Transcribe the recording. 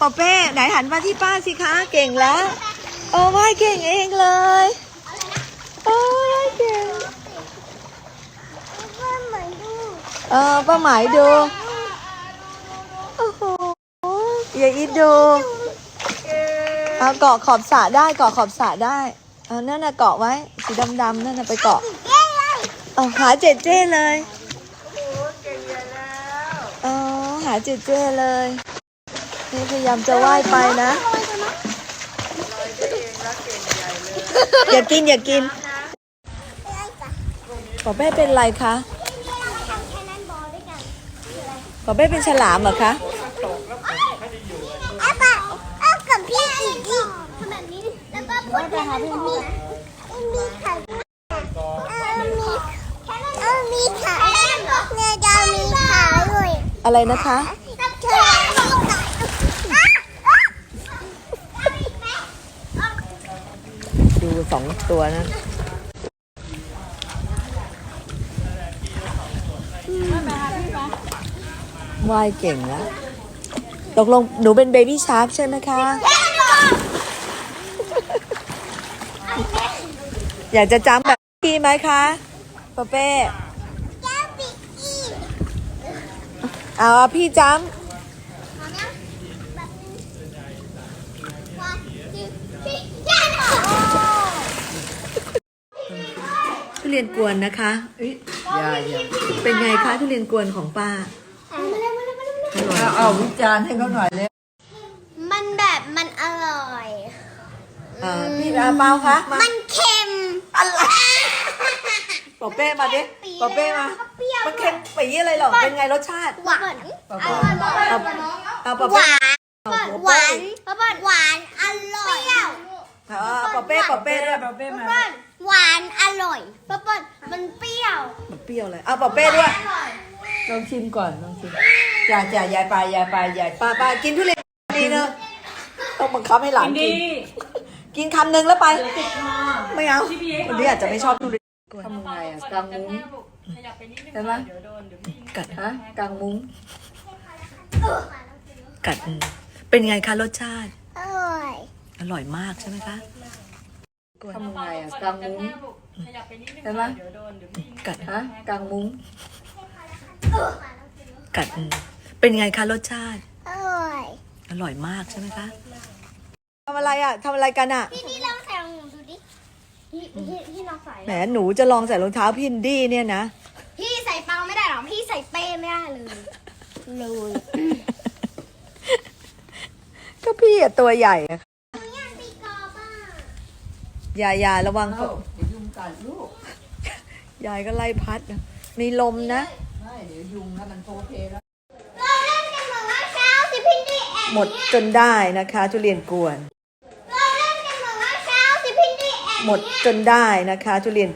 ปอเป้ไหนหันมาที่ป้าสิคะเก่งแล้วโอ้ว่ายเก่งเองเลยโอ้ว่ายเก่งว่าเหมือนดูเออป้าหมายดูโอ้โหอย่าอีทดูเอาเกาะขอบสระได้เกาะขอบสระได้เอานั่นน่ะเกาะไว้สีดำๆนั่นน่ะไปเกาะเย้เลยเอาหาเจเจ้เลยเออหาเจเจ้เลย นี่พยายามจะว่ายไปนะ อย่ากินอย่ากินปอเป้เป็นไรคะแค่นั้นบอลด้วยกันปอเป้เป็นฉลามเหรอคะเอาปะเอากับพี่อีกทีทำแบบนี้ แล้วก็พูดไปหาพี่มีมีขาเออมีเออมีขาเนี่ยจะมีขาด้วยอะไรนะคะ เธอลูกไหน ดู สองตัวนั้นว่ายเก่งแล้วตกลงหนูเป็นเบบี้ชาร์กใช่ไหมคะ อยากจะจำแบบพี่ไหมคะปอเป้แก้วปิกกี้เอาพี่จเอานะแบบนี้วันที่ที่แก้วำทุ เรียนกวนนะคะเอ้ยอย่าอย่าเป็นไงคะทุเรียนกวนของป้ามาเร็วมาเร็วมาเร็วมาเร็วเอาวิจารณ์ให้เขาหน่อยเลยมันแบบมันอร่อยอ่าพี่อาเปาคะมามันเค็มอะไรปอเป้มาดิปอเป้มา มันเค็มปีอะไรหรอ เป็นไงรสชาติ หวานอเอาร่อยเอาเอาปอหเป้วานเอาหัวหวาเป้นหวานอร่อยเอาเอาปอเป้ปอเป้ด้วยปอเป้มา หวานอร่อยป๊บนมันเปรี้ยวมันเปรี้ยวเลยเอาปอเป้ด้วย อร่อย ลองชิมก่อนลองชิมจ่าจ่ายายไปยายไปยายป้าป้ากินทุเรียนดีเนอะต้องบังคับให้หลานกิน กินคำหนึ่งแล้วไป ไม่เอาวันนี้อาจจะไม่ชอบทุเรียนทำยังไงอะกางมุ้งใช่ไหมกัดฮะกางมุ้งกัดอืมเป็นไงคะรสชาติ อร่อย อร่อยมากใช่ไหมคะ ทำยังไงอะกางมุ้งใช่ไหมกัดฮะกางมุ้งกัดอืมเป็นไงคะรสชาติ อร่อย อร่อยมากใช่ไหมคะทำอะไรอะทำอะไรกันอะ พี่นี่ลองใส่รองเท้าดูดิพี่พี่พี่ลองใส่แหมหนูจะลองใส่รองเท้าพี่อินดี้เนี่ยนะ พี่ใส่เปาไม่ได้หรอ พี่ใส่เป้ไม่ได้เลยเลยก็พี่อะตัวใหญ่อะ หนูอยากตีกอล์ฟอะ อ ย่าอย่าระวังเอ้าเดี๋ยวยุงกัดลูก ยายก็ไล่พัดนะมีลมนะไม่เดี๋ยวยุงแล้วมันโพเพแล้วเราเล่นกันเหมือนว่าเช้าสิพี่นี่แอบหมดจนได้นะคะทุเรียนกวนเราเล่นกันเหมือนว่าเช้าสิพี่นี่แอบหมดจนได้นะคะทุเรียน